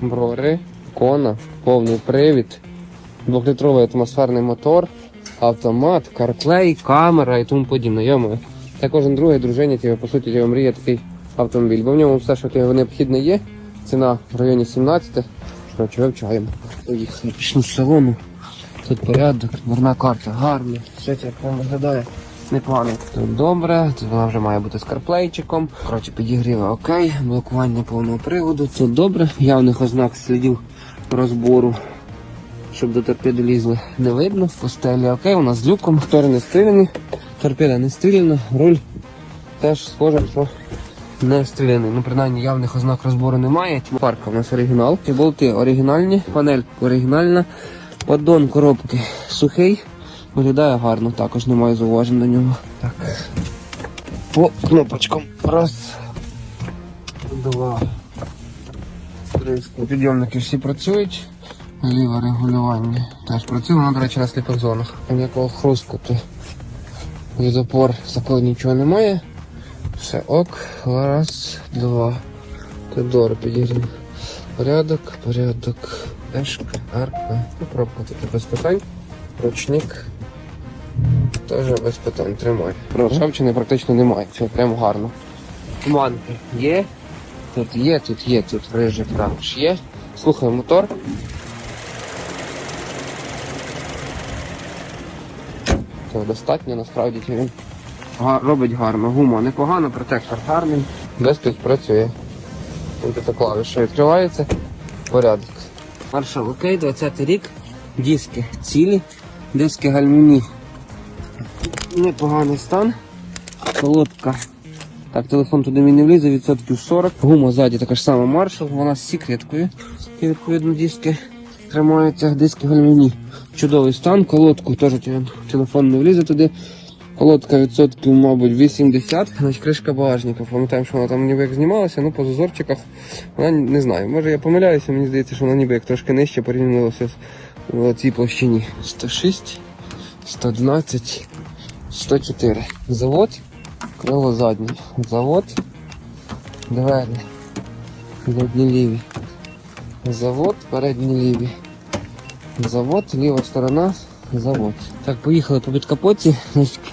Брори, кона, повний привід, двохлітровий атмосферний мотор, автомат, CarPlay, камера і тому подібне. Йому. Це кожен другий дружині, тебе, по суті, тебе мріє такий автомобіль. Бо в ньому все, що тебе необхідне є. Ціна в районі 17. Коротше, вивчаємо. Поїхали, пішли з салону. Тут порядок, дверна карта гарна, все як вона виглядає. Непогано. Тут добре, тут вона вже має бути з карплейчиком. Коротше, підігріва окей, блокування повного приводу. Тут добре, явних ознак слідів розбору, щоб до торпеди лізли, не видно. Постелі окей, у нас з люком, штори не стріляні, торпеда не стріляна, руль теж схоже, що не стріляний. Ну, принаймні явних ознак розбору немає. Парка у нас оригінал. Болти оригінальні, панель оригінальна, поддон коробки сухий. Виглядає гарно, також немає зауважень до нього. Так. По кнопочкам. Раз. Два. Три. Підйомники всі працюють. Ліве регулювання. Теж працює, воно, до речі, на сліпих зонах. Ніякого хрускоту. Від опор такого нічого немає. Все ок. Раз, два. Тедор підігрів. Порядок, порядок. Ешка, арка. Ну, пробка тут без питань. Ручник. Теж без питань тримай. Ржавчини практично немає. Все прям гарно. Туманки є. Тут є, тут є, тут рижик також є. Слухай мотор. Це достатньо, насправді він робить гарно. Гума непогана, протектор гарний. Без співпрацює. Тут клавіша відкривається. Порядок. Маршал окей, 20 рік. Диски цілі. Диски гальмівні. Непоганий стан. Колодка. Так, телефон туди мені не влізе, відсотків 40. Гума ззаді така ж сама маршал, вона з секреткою. І відповідно диски тримаються, диски гальмівні. Чудовий стан, колодку теж телефон не влізе туди. Колодка відсотків, мабуть, 80. Значить, кришка багажника. Пам'ятаємо, що вона там ніби як знімалася, ну по зазорчиках вона не знаю. Може я помиляюся, мені здається, що вона ніби як трошки нижче порівнялася з в цій площині. 106, 112, 104. Завод, крило заднє. Завод, двері, задні ліві. Завод, передні ліві. Завод, ліва сторона, завод. Так, поїхали по підкапоті.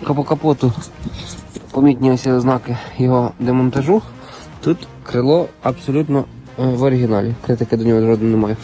По капоту помітні ось ознаки його демонтажу. Тут крило абсолютно е, в оригіналі. Критики до нього жодної немає.